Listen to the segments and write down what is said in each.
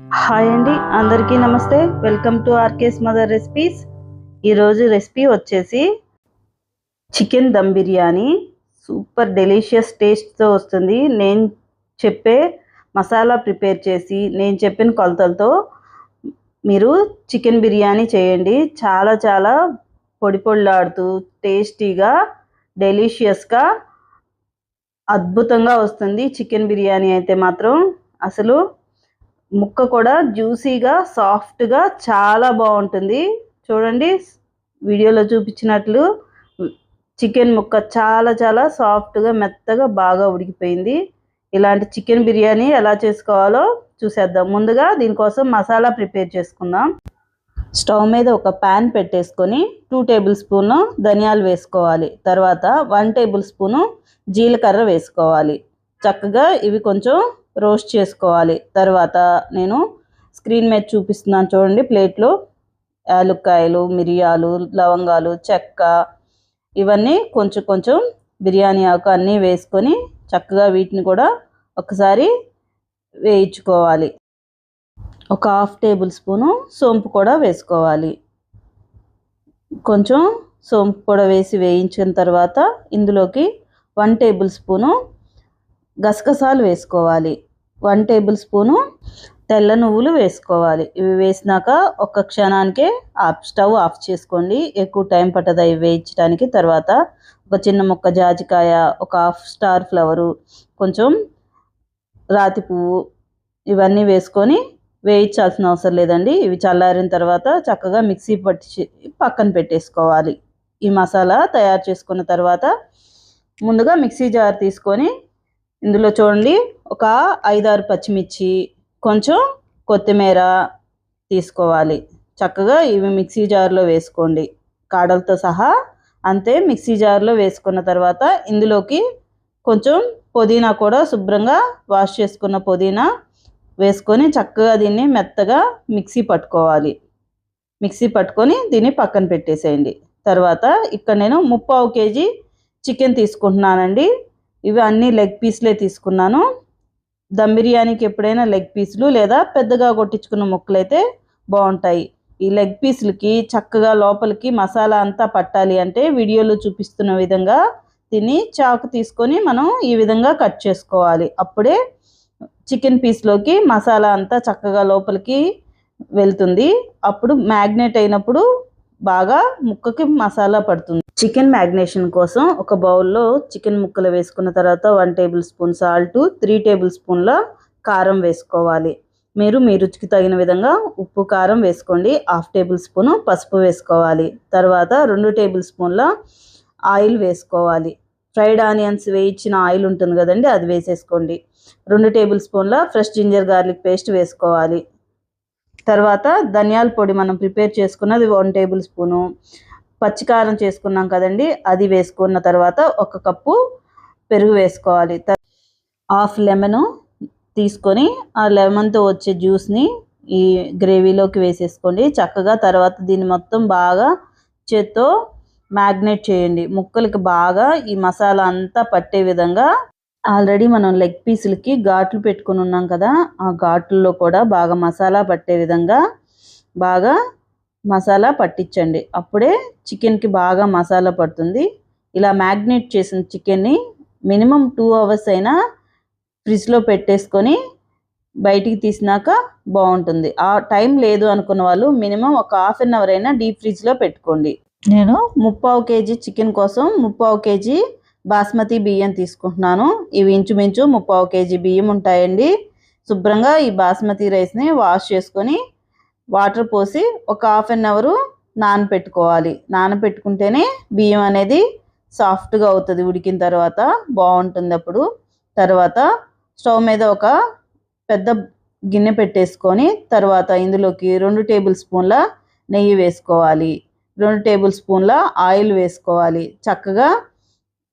Hi అండి అందరికీ నమస్తే. Welcome to RK's mother recipes. ఈరోజు రెసిపీ వచ్చేసి chicken dum biryani. Super delicious టేస్ట్తో వస్తుంది. నేను చెప్పే మసాలా ప్రిపేర్ చేసి నేను చెప్పిన కొలతలతో మీరు చికెన్ బిర్యానీ చేయండి. చాలా చాలా పొడి పొడిలాడుతూ టేస్టీగా డెలిషియస్గా అద్భుతంగా వస్తుంది. చికెన్ బిర్యానీ అయితే మాత్రం అసలు ముక్క కూడా జ్యూసీగా సాఫ్ట్గా చాలా బాగుంటుంది. చూడండి వీడియోలో చూపించినట్లు చికెన్ ముక్క చాలా చాలా సాఫ్ట్గా మెత్తగా బాగా ఉడికిపోయింది. ఇలాంటి చికెన్ బిర్యానీ ఎలా చేసుకోవాలో చూసేద్దాం. ముందుగా దీనికోసం మసాలా ప్రిపేర్ చేసుకుందాం. స్టవ్ మీద ఒక ప్యాన్ పెట్టేసుకొని టూ టేబుల్ స్పూను ధనియాలు వేసుకోవాలి. తర్వాత వన్ టేబుల్ స్పూను జీలకర్ర వేసుకోవాలి. చక్కగా ఇవి కొంచెం రోస్ట్ చేసుకోవాలి. తర్వాత నేను స్క్రీన్ మీద చూపిస్తున్నాను చూడండి ప్లేట్లో. యాలుక్కాయలు మిరియాలు లవంగాలు చెక్క ఇవన్నీ కొంచెం కొంచెం బిర్యానీ ఆకు అన్నీ వేసుకొని చక్కగా వీటిని కూడా ఒకసారి వేయించుకోవాలి. ఒక హాఫ్ టేబుల్ స్పూను సోంపు కూడా వేసుకోవాలి. కొంచెం సోంపు కూడా వేసి వేయించిన తర్వాత ఇందులోకి వన్ టేబుల్ స్పూను గసగసాలు వేసుకోవాలి. వన్ టేబుల్ స్పూను తెల్ల నువ్వులు వేసుకోవాలి. ఇవి వేసినాక ఒక్క క్షణానికే ఆఫ్ స్టవ్ ఆఫ్ చేసుకోండి. ఎక్కువ టైం పట్టదు ఇవి వేయించడానికి. తర్వాత ఒక చిన్న ముక్క జాజికాయ ఒక హాఫ్ స్టార్ ఫ్లవరు కొంచెం రాతి పువ్వు ఇవన్నీ వేసుకొని వేయించాల్సిన అవసరం లేదండి. ఇవి చల్లారిన తర్వాత చక్కగా మిక్సీ పట్టి పక్కన పెట్టేసుకోవాలి. ఈ మసాలా తయారు చేసుకున్న తర్వాత ముందుగా మిక్సీ జార్ తీసుకొని ఇందులో చూడండి ఒక ఐదారు పచ్చిమిర్చి కొంచెం కొత్తిమీర తీసుకోవాలి. చక్కగా ఇవి మిక్సీ జార్లో వేసుకోండి. కాడలతో సహా అంతే మిక్సీ జార్లో వేసుకున్న తర్వాత ఇందులోకి కొంచెం పుదీనా కూడా శుభ్రంగా వాష్ చేసుకున్న పుదీనా వేసుకొని చక్కగా దీన్ని మెత్తగా మిక్సీ పట్టుకోవాలి. మిక్సీ పట్టుకొని దీన్ని పక్కన పెట్టేసేయండి. తర్వాత ఇక్కడ నేను ముప్పావు కేజీ చికెన్ తీసుకుంటున్నానండి. ఇవి అన్నీ లెగ్ పీస్లే తీసుకున్నాను. దమ్ బిర్యానీకి ఎప్పుడైనా లెగ్ పీసులు లేదా పెద్దగా కొట్టించుకున్న ముక్కలు అయితే బాగుంటాయి. ఈ లెగ్ పీసులకి చక్కగా లోపలికి మసాలా అంతా పట్టాలి అంటే వీడియోలో చూపిస్తున్న విధంగా తిని చాకు తీసుకొని మనం ఈ విధంగా కట్ చేసుకోవాలి. అప్పుడే చికెన్ పీస్లోకి మసాలా అంతా చక్కగా లోపలికి వెళ్తుంది. అప్పుడు మ్యాగ్నేట్ అయినప్పుడు బాగా ముక్కకి మసాలా పడుతుంది. చికెన్ మ్యాగ్నేషన్ కోసం ఒక బౌల్లో చికెన్ ముక్కలు వేసుకున్న తర్వాత one tablespoon salt three టేబుల్ స్పూన్ల కారం వేసుకోవాలి. మీరు మీ రుచికి తగిన విధంగా ఉప్పు కారం వేసుకోండి. హాఫ్ టేబుల్ స్పూన్ పసుపు వేసుకోవాలి. తర్వాత రెండు టేబుల్ స్పూన్ల ఆయిల్ వేసుకోవాలి. ఫ్రైడ్ ఆనియన్స్ వేయించిన ఆయిల్ ఉంటుంది కదండి అది వేసేసుకోండి. రెండు టేబుల్ స్పూన్ల ఫ్రెష్ జింజర్ గార్లిక్ పేస్ట్ వేసుకోవాలి. తర్వాత ధనియాల పొడి మనం ప్రిపేర్ చేసుకున్నది వన్ టేబుల్ స్పూను. పచ్చికారం చేసుకున్నాం కదండి అది వేసుకున్న తర్వాత ఒక కప్పు పెరుగు వేసుకోవాలి. హాఫ్ లెమన్ తీసుకొని ఆ లెమన్తో వచ్చే జ్యూస్ని ఈ గ్రేవీలోకి వేసేసుకోండి. చక్కగా తర్వాత దీన్ని మొత్తం బాగా చేత్తో మ్యాగ్నేట్ చేయండి. ముక్కలకి బాగా ఈ మసాలా అంతా పట్టే విధంగా ఆల్రెడీ మనం లెగ్ పీసులకి ఘాట్లు పెట్టుకుని ఉన్నాం కదా ఆ ఘాట్లలో కూడా బాగా మసాలా పట్టే విధంగా బాగా మసాలా పట్టించండి. అప్పుడే చికెన్కి బాగా మసాలా పడుతుంది. ఇలా మ్యాగ్నేట్ చేసిన చికెన్ని మినిమం టూ అవర్స్ అయినా ఫ్రిడ్జ్లో పెట్టేసుకొని బయటికి తీసినాక బాగుంటుంది. ఆ టైం లేదు అనుకున్న వాళ్ళు మినిమం ఒక హాఫ్ అన్ అవర్ అయినా డీప్ ఫ్రిడ్జ్లో పెట్టుకోండి. నేను ముప్పావు కేజీ చికెన్ కోసం ముప్పావు కేజీ బాస్మతి బియ్యం తీసుకుంటున్నాను. ఇవి ఇంచుమించు ముప్పావు కేజీ బియ్యం ఉంటాయండి. శుభ్రంగా ఈ బాస్మతి రైస్ని వాష్ చేసుకొని వాటర్ పోసి ఒక హాఫ్ అన్ అవరు నానపెట్టుకోవాలి. నానపెట్టుకుంటేనే బియ్యం అనేది సాఫ్ట్గా అవుతుంది ఉడికిన తర్వాత బాగుంటుంది అప్పుడు. తర్వాత స్టవ్ మీద ఒక పెద్ద గిన్నె పెట్టేసుకొని తర్వాత ఇందులోకి రెండు టేబుల్ స్పూన్ల నెయ్యి వేసుకోవాలి. రెండు టేబుల్ స్పూన్ల ఆయిల్ వేసుకోవాలి. చక్కగా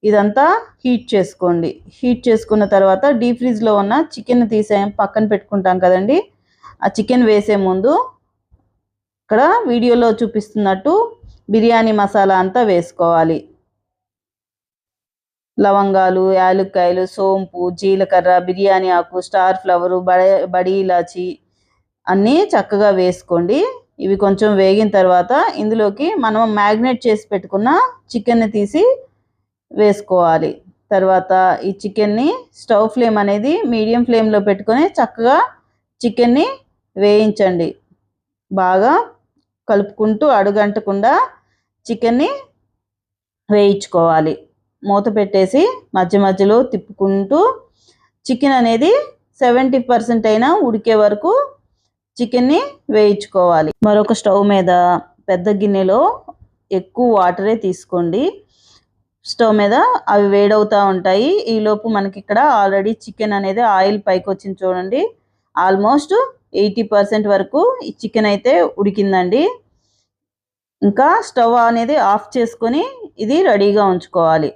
ఇదంతా హీట్ చేసుకోండి. హీట్ చేసుకున్న తర్వాత డీప్ ఫ్రిడ్జ్లో ఉన్న చికెన్ తీసే పక్కన పెట్టుకుంటాం కదండి. ఆ చికెన్ వేసే ముందు ఇక్కడ వీడియోలో చూపిస్తున్నట్టు బిర్యానీ మసాలా అంతా వేసుకోవాలి. లవంగాలు యాలుక్కాయలు సోంపు జీలకర్ర బిర్యానీ ఆకు స్టార్ ఫ్లవరు బడ బడి ఇలాచి అన్నీ చక్కగా వేసుకోండి. ఇవి కొంచెం వేగిన తర్వాత ఇందులోకి మనం మ్యాగ్నేట్ చేసి పెట్టుకున్న చికెన్ని తీసి వేసుకోవాలి. తర్వాత ఈ చికెన్ని స్టవ్ ఫ్లేమ్ అనేది మీడియం ఫ్లేమ్లో పెట్టుకొని చక్కగా చికెన్ని వేయించండి. బాగా కలుపుకుంటూ అడుగంటకుండా చికెన్ని వేయించుకోవాలి. మూత పెట్టేసి మధ్య మధ్యలో తిప్పుకుంటూ చికెన్ అనేది సెవెంటీ పర్సెంట్ అయినా ఉడికే వరకు చికెన్ని వేయించుకోవాలి. మరొక స్టవ్ మీద పెద్ద గిన్నెలో ఎక్కువ వాటరే తీసుకోండి. స్టవ్ మీద అవి వేడవుతూ ఉంటాయి. ఈలోపు మనకి ఇక్కడ ఆల్రెడీ చికెన్ అనేది ఆయిల్ పైకి వచ్చింది చూడండి. ఆల్మోస్ట్ ఎయిటీ పర్సెంట్ వరకు ఈ చికెన్ అయితే ఉడికిందండి. ఇంకా స్టవ్ అనేది ఆఫ్ చేసుకొని ఇది రెడీగా ఉంచుకోవాలి.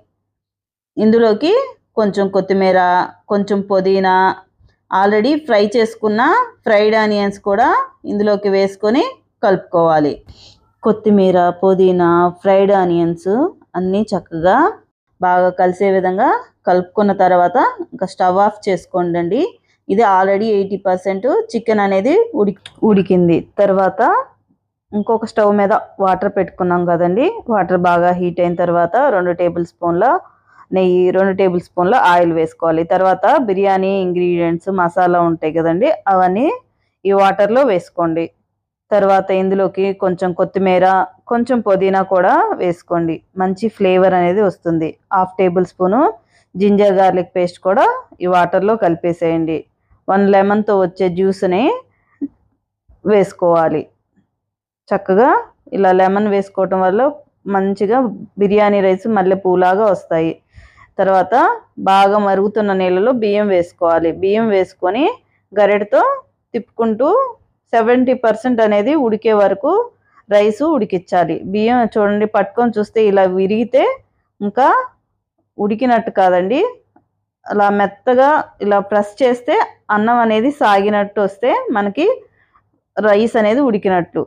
ఇందులోకి కొంచెం కొత్తిమీర కొంచెం పుదీనా ఆల్రెడీ ఫ్రై చేసుకున్న ఫ్రైడ్ ఆనియన్స్ కూడా ఇందులోకి వేసుకొని కలుపుకోవాలి. కొత్తిమీర పుదీనా ఫ్రైడ్ ఆనియన్స్ అన్నీ చక్కగా బాగా కలిసే విధంగా కలుపుకున్న తర్వాత ఇంకా స్టవ్ ఆఫ్ చేసుకోండి ఇది ఆల్రెడీ ఎయిటీ పర్సెంట్ చికెన్ అనేది ఉడికి ఉడికింది. తర్వాత ఇంకొక స్టవ్ మీద వాటర్ పెట్టుకున్నాం కదండి. వాటర్ బాగా హీట్ అయిన తర్వాత రెండు టేబుల్ స్పూన్ల నెయ్యి రెండు టేబుల్ స్పూన్ల ఆయిల్ వేసుకోవాలి. తర్వాత బిర్యానీ ఇంగ్రీడియంట్స్ మసాలా ఉంటాయి కదండి అవన్నీ ఈ వాటర్లో వేసుకోండి. తర్వాత ఇందులోకి కొంచెం కొత్తిమీర కొంచెం పుదీనా కూడా వేసుకోండి. మంచి ఫ్లేవర్ అనేది వస్తుంది. Half tablespoon ginger garlic paste కూడా ఈ వాటర్లో కలిపేసేయండి. వన్ లెమన్తో వచ్చే జ్యూస్ని వేసుకోవాలి. చక్కగా ఇలా లెమన్ వేసుకోవటం వల్ల మంచిగా బిర్యానీ రైస్ మళ్ళీ పూలాగా వస్తాయి. తర్వాత బాగా మరుగుతున్న నీళ్ళలో బియ్యం వేసుకోవాలి. బియ్యం వేసుకొని గరెడతో తిప్పుకుంటూ సెవెంటీ పర్సెంట్ అనేది ఉడికే వరకు రైస్ ఉడికించాలి. బియ్యం చూడండి పట్టుకొని చూస్తే ఇలా విరిగితే ఇంకా ఉడికినట్టు కాదండి. అలా మెత్తగా ఇలా ప్రెస్ చేస్తే అన్నం అనేది సాగినట్టు వస్తే మనకి రైస్ అనేది ఉడికినట్టు.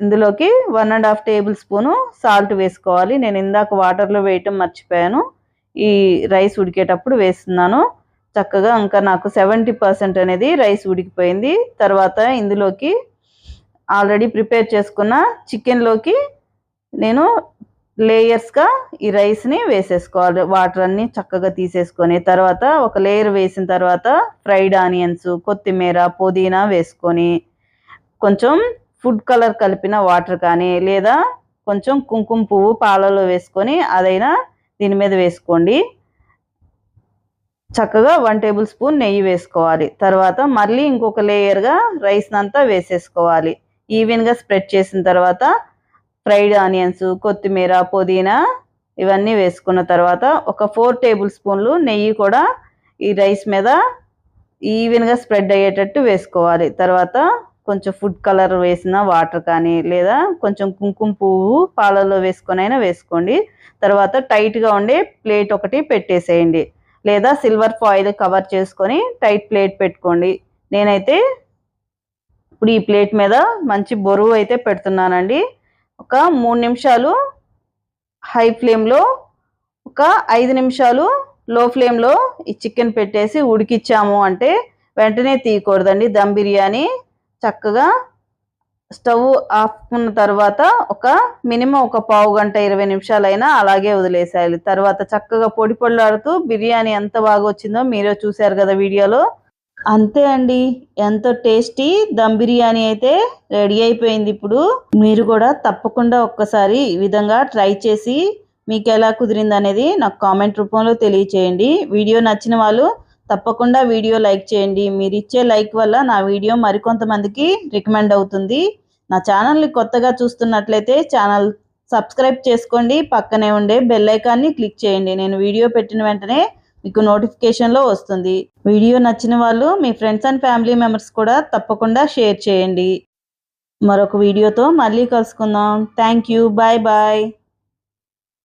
ఇందులోకి one and half tablespoon salt వేసుకోవాలి. నేను ఇందాక వాటర్లో వేయటం మర్చిపోయాను. ఈ రైస్ ఉడికేటప్పుడు వేస్తున్నాను. చక్కగా ఇంకా నాకు సెవెంటీ పర్సెంట్ అనేది రైస్ ఉడికిపోయింది. తర్వాత ఇందులోకి ఆల్రెడీ ప్రిపేర్ చేసుకున్న చికెన్లోకి నేను లేయర్స్గా ఈ రైస్ని వేసేసుకోవాలి. వాటర్ అన్ని చక్కగా తీసేసుకొని తర్వాత ఒక లేయర్ వేసిన తర్వాత ఫ్రైడ్ ఆనియన్స్ కొత్తిమీర పుదీనా వేసుకొని కొంచెం ఫుడ్ కలర్ కలిపిన వాటర్ కానీ లేదా కొంచెం కుంకుమ పువ్వు పాలలో వేసుకొని అదైనా దీని మీద వేసుకోండి. చక్కగా వన్ టేబుల్ స్పూన్ నెయ్యి వేసుకోవాలి. తర్వాత మళ్ళీ ఇంకొక లేయర్గా రైస్ని అంతా వేసేసుకోవాలి. ఈవెన్గా స్ప్రెడ్ చేసిన తర్వాత ఫ్రైడ్ ఆనియన్స్ కొత్తిమీర పుదీనా ఇవన్నీ వేసుకున్న తర్వాత ఒక ఫోర్ టేబుల్ స్పూన్లు నెయ్యి కూడా ఈ రైస్ మీద ఈవెన్గా స్ప్రెడ్ అయ్యేటట్టు వేసుకోవాలి. తర్వాత కొంచెం ఫుడ్ కలర్ వేసిన వాటర్ కానీ లేదా కొంచెం కుంకుమ పువ్వు పాలల్లో వేసుకొని అయినా వేసుకోండి. తర్వాత టైట్గా ఉండే ప్లేట్ ఒకటి పెట్టేసేయండి. లేదా సిల్వర్ ఫాయిల్ కవర్ చేసుకొని టైట్ ప్లేట్ పెట్టుకోండి. నేనైతే ఇప్పుడు ఈ ప్లేట్ మీద మంచి బరువు అయితే పెడుతున్నానండి. ఒక మూడు నిమిషాలు హై ఫ్లేమ్లో ఒక ఐదు నిమిషాలు లో ఫ్లేమ్లో ఈ చికెన్ పెట్టేసి ఉడికిచ్చాము అంటే వెంటనే తీయకూడదండి. దమ్ బిర్యానీ చక్కగా స్టవ్ ఆపుకున్న తర్వాత ఒక మినిమం ఒక పావు గంట ఇరవై నిమిషాలైనా అలాగే వదిలేసేయాలి. తర్వాత చక్కగా పొడి పొడిలాడుతూ బిర్యానీ ఎంత బాగా వచ్చిందో మీరే చూశారు కదా వీడియోలో. అంతే అండి. ఎంతో టేస్టీ దమ్ బిర్యానీ అయితే రెడీ అయిపోయింది ఇప్పుడు. మీరు కూడా తప్పకుండా ఒక్కసారి ఈ విధంగా ట్రై చేసి మీకు ఎలా కుదిరింది అనేది నాకు కామెంట్ రూపంలో తెలియచేయండి. వీడియో నచ్చిన వాళ్ళు తప్పకుండా వీడియో లైక్ చేయండి. మీరు ఇచ్చే లైక్ వల్ల నా వీడియో మరికొంతమందికి రికమెండ్ అవుతుంది. నా ఛానల్ని కొత్తగా చూస్తున్నట్లయితే ఛానల్ సబ్స్క్రైబ్ చేసుకోండి. పక్కనే ఉండే బెల్ ఐకాన్ని క్లిక్ చేయండి. నేను వీడియో పెట్టిన వెంటనే మీకు నోటిఫికేషన్లో వస్తుంది. వీడియో నచ్చిన వాళ్ళు మీ ఫ్రెండ్స్ అండ్ ఫ్యామిలీ మెంబర్స్ కూడా తప్పకుండా షేర్ చేయండి. మరొక వీడియోతో మళ్ళీ కలుసుకుందాం. Thank you bye bye